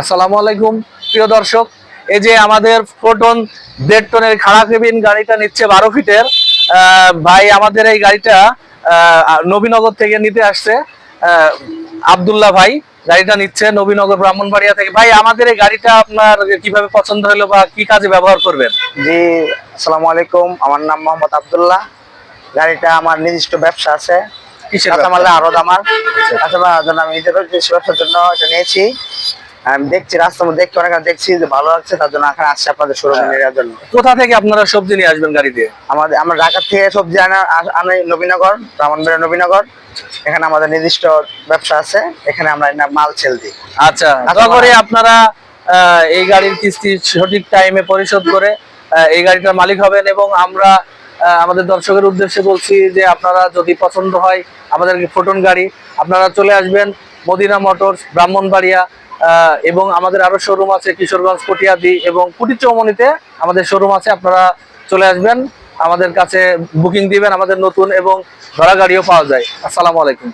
আসসালামু আলাইকুম প্রিয় দর্শক। এই যে আমাদের ফোটন দেড় টনের খাড়া কেবিন গাড়িটা নিচ্ছে বারো ফিটের ভাই আমাদের এই গাড়িটা নবীনগর থেকে নিতে আসছে আব্দুল্লাহ ভাই গাড়িটা নিচ্ছে নবীনগর ব্রাহ্মণবাড়িয়া থেকে। ভাই আমাদের এই গাড়িটা আপনার কীভাবে পছন্দ হলো বা কি কাজে ব্যবহার করবেন? জি আসসালামু আলাইকুম। আমার নাম মোহাম্মদ আবদুল্লাহ। গাড়িটা আমার নিজস্ব ব্যবসা আছে। কাঁচামালের আড়ত আমার। কাঁচামালের জন্য আমি নিজের ব্যবসার জন্য এটা নিয়েছি। আমি দেখছি রাস্তার মধ্যে দেখছি অনেক দেখছি যে ভালো লাগছে তার জন্য এখানে আসছি আপনাদের শোরুমে নেওয়ার জন্য। কোথা থেকে আপনারা সবজি নিয়ে আসবেন গাড়ি দিয়ে? আমাদের আমরা ঢাকা থেকে সবজি আনা আনি নবীনগর ব্রাহ্মণবাড়িয়া নবীনগর। এখানে আমাদের নিজস্ব ব্যবসা আছে এখানে আমরা মাল সেল দিই। আচ্ছা আশা করি আপনারা এই গাড়ির কিস্তি সঠিক টাইমে পরিশোধ করে এই গাড়িটার মালিক হবেন এবং আমরা আমাদের দর্শকের উদ্দেশ্যে বলছি যে আপনারা যদি পছন্দ হয় আমাদের ফোটন গাড়ি আপনারা চলে আসবেন মদিনা মোটরস, ব্রাহ্মণবাড়িয়া এবং আমাদের আরও শোরুম আছে কিশোরগঞ্জ, পটিয়াদি এবং কুটি চৌমনিতে আমাদের শোরুম আছে, আপনারা চলে আসবেন। আমাদের কাছে বুকিং দিবেন, আমাদের নতুন এবং ধরা গাড়িও পাওয়া যায়। আসসালামু আলাইকুম।